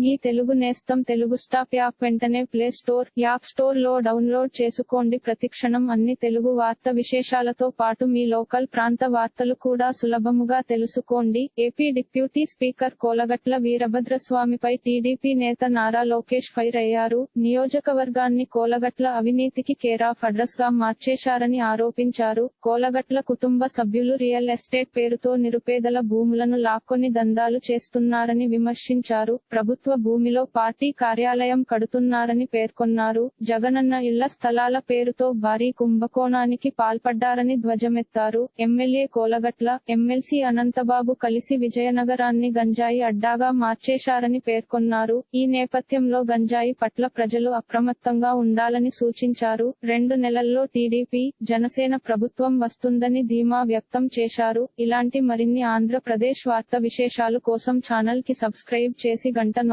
మీ తెలుగు నేస్తం Telugu stop app వెంటనే play store app స్టోర్లో డౌన్లోడ్ చేసుకోండి. ప్రతిక్షణం అన్ని తెలుగు వార్త విశేషాలతో పాటు మీ లోకల్ ప్రాంత వార్తలు కూడా సులభముగా తెలుసుకోండి. ఏపీ డిప్యూటీ స్పీకర్ కోలగట్ల వీరభద్రస్వామిపై టీడీపీ నేత నారా లోకేష్ ఫైర్ అయ్యారు. నియోజకవర్గాన్ని కోలగట్ల అవినీతికి కేరాఫ్ అడ్రస్గా మార్చేశారని ఆరోపించారు. కోలగట్ల కుటుంబ సభ్యులు రియల్ ఎస్టేట్ పేరుతో నిరుపేదల భూములను లాక్కొని దందాలు చేస్తున్నారని విమర్శించారు. ప్రభుత్వ భూమిలో పార్టీ కార్యాలయం కడుతున్నారని పేర్కొన్నారు. జగనన్న ఇళ్ళ స్థలాల పేరుతో భారీ కుంభకోణానికి పాల్పడ్డారని ధ్వజమెత్తారు. ఎమ్మెల్యే కోలగట్ల ఎమ్మెల్సీ అనంతబాబు కలిసి విజయనగరాన్ని గంజాయి అడ్డాగా మార్చేశారని పేర్కొన్నారు. ఈ నేపథ్యంలో గంజాయి పట్ల ప్రజలు అప్రమత్తంగా ఉండాలని సూచించారు. రెండు నెలల్లో టీడీపీ జనసేన ప్రభుత్వం వస్తుందని ధీమా వ్యక్తం చేశారు. ఇలాంటి మరిన్ని ఆంధ్రప్రదేశ్ వార్త విశేషాలు కోసం ఛానల్కి సబ్స్క్రైబ్ చేసి గంట